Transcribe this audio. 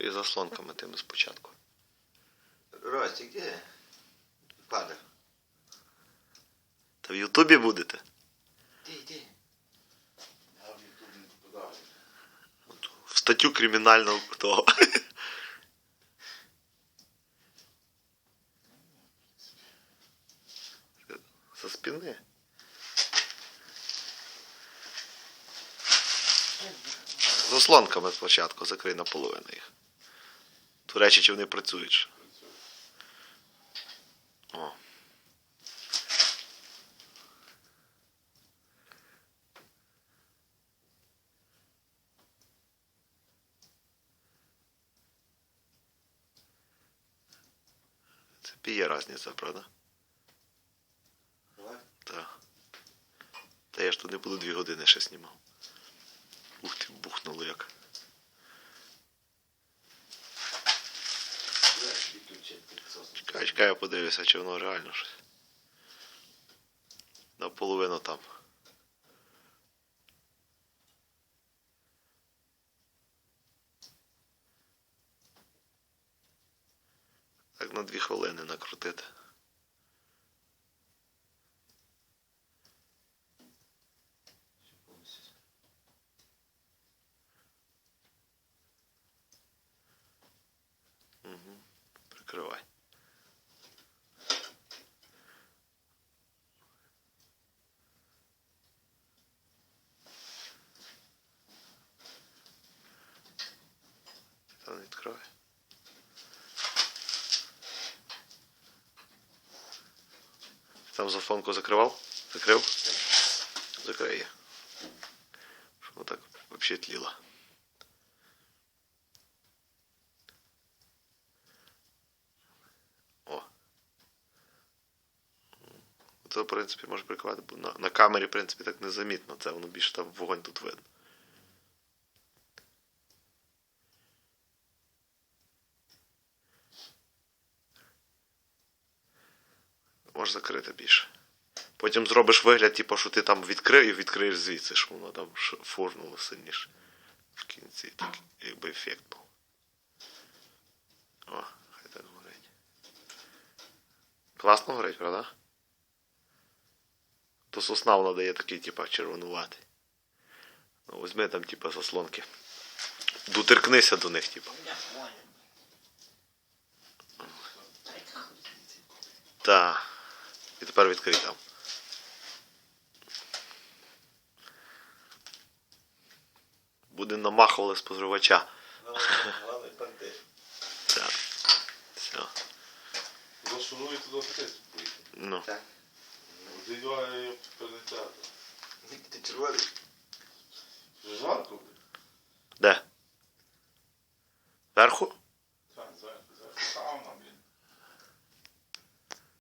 І заслонками тими спочатку. Ростик, де? Падав. Та в Ютубі будете? Ти йди. Я в Ютуб не попадаю. В статтю кримінального того. Со спини. Заслонками спочатку закрий наполовину їх. Речі, чи вони працюють. О. Це є різниця, правда? Так. Та я ж тут не буду дві години ще знімав. Ух ти, бухнуло як. Чекай, я подивлюся, чи воно реально щось. Наполовину там. Так на дві хвилини накрутити. Відкривай. Там заслонку закривав? Закрив? Щоб воно так взагалі тліло. О. Це, в принципі, може прикривати, бо на, на камері, в принципі, так незамітно. Це воно більше там вогонь тут видно. Можеш закрити більше. Потім зробиш вигляд, типу, що ти там відкрив і відкриєш звідси, щоб воно там фурнуло сильніше. В кінці так, якби ефект був. О, хай так горить. Класно горить, правда? То сосна вона дає такий, типа, червонуватий. Ну, візьми там, типа, заслонки. Доторкнися до них, типа. Так. Тепер відкрий там. Буде намахували споживача. Главний панти. Так. Все. Зашурує туди капець. Ну. Так. Зайдуває перелетяти. Ти червоний? Жарко? блін. Де? Вверху?